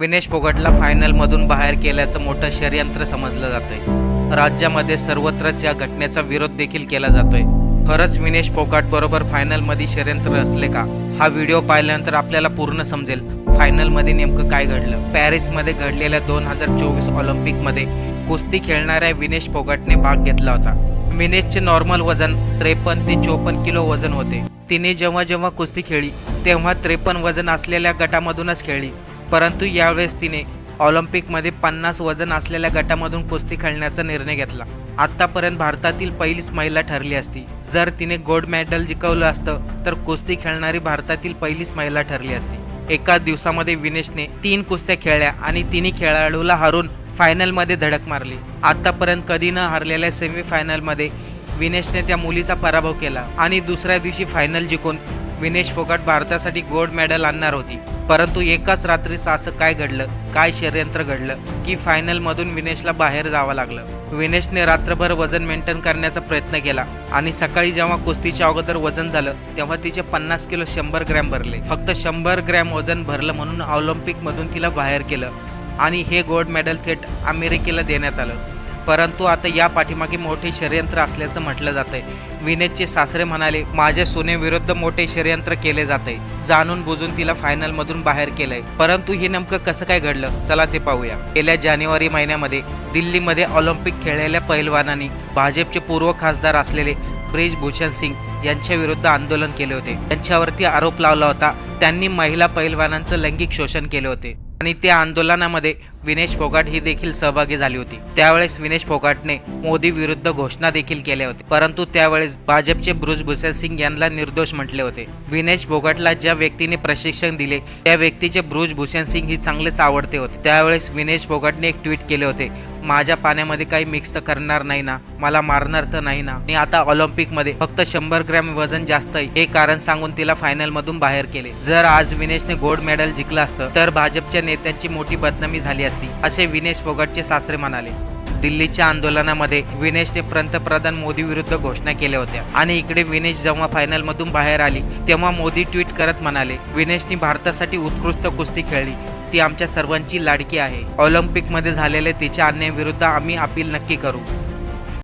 विनेश फोगटला फायनलमधून बाहेर केल्याचं मोठं षडयंत्र समजलं जातंय. राज्यामध्ये सर्वत्रच या घटनेचा विरोध देखील केला जातोय. खरंच विनेश फोगाट बरोबर फायनलमध्ये षडयंत्र असले का? हा व्हिडिओ पाहिल्यानंतर आपल्याला पूर्ण समजेल फायनलमध्ये नेमकं काय घडलं. पॅरिसमध्ये घडलेल्या दोन हजार चोवीस ऑलिम्पिकमध्ये कुस्ती खेळणाऱ्या विनेश फोगाटने भाग घेतला होता. विनेशचे नॉर्मल वजन त्रेपन्न ते चोपन्न किलो वजन होते. तिने जेव्हा जेव्हा कुस्ती खेळली तेव्हा त्रेपन्न वजन असलेल्या गटामधूनच खेळली. परंतु यावेळेस तिने ऑलिम्पिकमध्ये पन्नास वजन असलेल्या गटामधून कुस्ती खेळण्याचा निर्णय घेतला. आत्तापर्यंत भारतातील पहिलीच महिला ठरली असती. जर तिने गोल्ड मेडल जिंकवलं असतं तर कुस्ती खेळणारी भारतातील पहिलीच महिला ठरली असती. एका दिवसामध्ये विनेशने तीन कुस्त्या खेळल्या आणि तिन्ही खेळाडूला हरून फायनलमध्ये धडक मारली. आतापर्यंत कधी न हरलेल्या सेमीफायनलमध्ये विनेशने त्या मुलीचा पराभव केला आणि दुसऱ्या दिवशी फायनल जिंकून विनेश फोगाट भारतासाठी गोल्ड मेडल आणणार होती. परंतु एकाच रात्रीचं असं काय घडलं? काय षडयंत्र घडलं? की फायनलमधून विनेशला बाहेर जावं लागलं? विनेशने रात्रभर वजन मेंटेन करण्याचा प्रयत्न केला आणि सकाळी जेव्हा कुस्तीच्या अगोदर वजन झालं तेव्हा तिचे पन्नास किलो शंभर ग्रॅम भरले. फक्त शंभर ग्रॅम वजन भरलं म्हणून ऑलिम्पिकमधून तिला बाहेर केलं आणि हे गोल्ड मेडल थेट अमेरिकेला देण्यात आलं. परंतु आता या पाठीमागे मोठे षडयंत्र असल्याचं म्हटलं जात आहे विनेदचे सासरे म्हणाले माझ्या सुनेविरुद्ध मोठे षडयंत्र केले जाते जाणून बुजून तिला फायनलमधून बाहेर केलंय. परंतु हे नेमकं कसं काय घडलं? चला ते पाहूया. गेल्या जानेवारी महिन्यामध्ये दिल्लीमध्ये ऑलिम्पिक खेळलेल्या पहिलवानांनी भाजपचे पूर्व खासदार असलेले ब्रिजभूषण सिंग यांच्या विरुद्ध आंदोलन केले होते. त्यांच्यावरती आरोप लावला होता. त्यांनी महिला पहिलवानांचं लैंगिक शोषण केले होते. आणि त्या आंदोलनामध्ये विनेश फोगाट ही देखील सहभागी झाली होती. त्यावेळेस विनेश फोगाटने मोदी विरुद्ध घोषणा देखील केल्या होत्या. परंतु त्यावेळेस भाजपचे ब्रुज भूषण सिंग यांना निर्दोष म्हटले होते. विनेश फोगाटला ज्या व्यक्तीने प्रशिक्षण दिले त्या व्यक्तीचे ब्रुज भूषण सिंग ही चांगलेच आवडते होते. त्यावेळेस विनेश फोगाटने एक ट्विट केले होते माझ्या पाण्यामध्ये काही मिक्स तर करणार नाही ना? मला मारणार तर नाही ना? आणि आता ऑलिम्पिकमध्ये फक्त शंभर ग्रॅम वजन जास्त आहे हे कारण सांगून तिला फायनल मधून बाहेर केले. जर आज विनेशने गोल्ड मेडल जिंकलं असतं तर भाजपच्या नेत्यांची मोठी बदनामी झाली असती असे विनेश फोगाटचे सासरे म्हणाले. दिल्लीच्या आंदोलनामध्ये विनेशने पंतप्रधान मोदी विरुद्ध घोषणा केल्या होत्या. आणि इकडे विनेश जेव्हा फायनल मधून बाहेर आली तेव्हा मोदी ट्विट करत म्हणाले विनेशने भारतासाठी उत्कृष्ट कुस्ती खेळली. ती आमच्या सर्वांची लाडकी आहे. ऑलिम्पिकमध्ये झालेल्या तिच्या अन्यायाविरुद्ध आम्ही अपील नक्की करू.